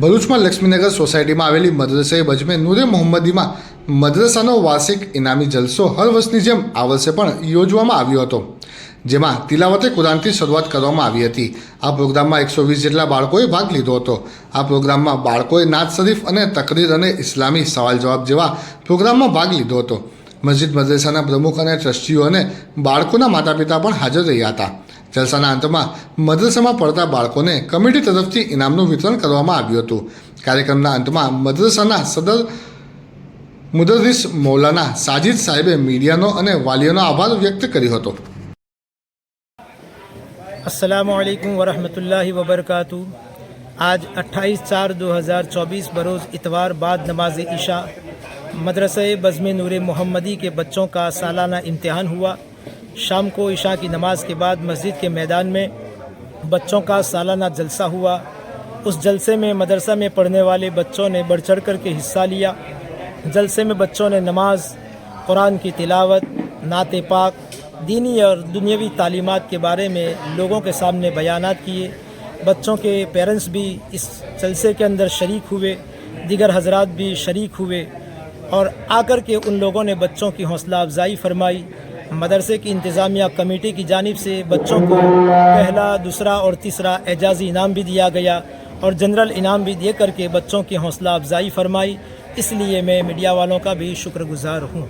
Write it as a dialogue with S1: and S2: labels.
S1: ભરૂચમાં લક્ષ્મીનગર સોસાયટીમાં આવેલી મદ્રસે બજમે નૂરે મોહમ્મદીમાં મદ્રસાનો વાર્ષિક ઇનામી જલસો હર વર્ષની જેમ આ વર્ષે પણ યોજવામાં આવ્યો હતો. જેમાં તિલાવતે કુરાનથી શરૂઆત કરવામાં આવી હતી. આ પ્રોગ્રામમાં એકસો વીસ જેટલા બાળકોએ ભાગ લીધો હતો. આ પ્રોગ્રામમાં બાળકોએ નાત શરીફ અને તકરીર અને ઇસ્લામી સવાલ જવાબ જેવા પ્રોગ્રામમાં ભાગ લીધો હતો. મસ્જિદ મદ્રસાના પ્રમુખ અને ટ્રસ્ટીઓ અને બાળકોના માતા પિતા પણ હાજર રહ્યા હતા. જલસાના અંતમાં મદ્રસામાં પડતા બાળકોને કમિટી તરફથી ઇનામનું વિતરણ કરવામાં આવ્યું હતું. કાર્યક્રમના અંતમાં મદ્રસાના સદર મુદરિસ મૌલાના સાજિદ સાહેબે મીડિયાનો અને વાલીઓનો આભાર વ્યક્ત કર્યો હતો.
S2: અસલામ વાલેકુમ વરહમતુલ્લાહ વબરકાતુ. આજ અઠ્ઠાઈસ ચાર દો હज़ार चौबीस बरोज़ इतवार बाद नमाज ईशा मदरसे बज़म नूर મોહમ્મદી કે બચ્ચો કા સાલાના ઇમ્તહાન हुआ شام کو عشاء کی نماز کے بعد مسجد کے میدان میں بچوں کا سالانہ جلسہ ہوا۔ اس جلسے میں مدرسہ میں پڑھنے والے بچوں نے بڑھ چڑھ کر کے حصہ لیا۔ جلسے میں بچوں نے نماز، قرآن کی تلاوت، نعت پاک، دینی اور دنیاوی تعلیمات کے بارے میں لوگوں کے سامنے بیانات کیے۔ بچوں کے پیرنٹس بھی اس جلسے کے اندر شریک ہوئے۔ دیگر حضرات بھی شریک ہوئے۔ اور آ کر کے ان لوگوں نے بچوں کی حوصلہ افزائی فرمائی۔ مدرسے کی انتظامیہ کمیٹی کی جانب سے بچوں کو پہلا، دوسرا اور تیسرا اعجازی انعام بھی دیا گیا اور جنرل انعام بھی دے کر کے بچوں کی حوصلہ افزائی فرمائی۔ اس لیے میں میڈیا والوں کا بھی شکر گزار ہوں۔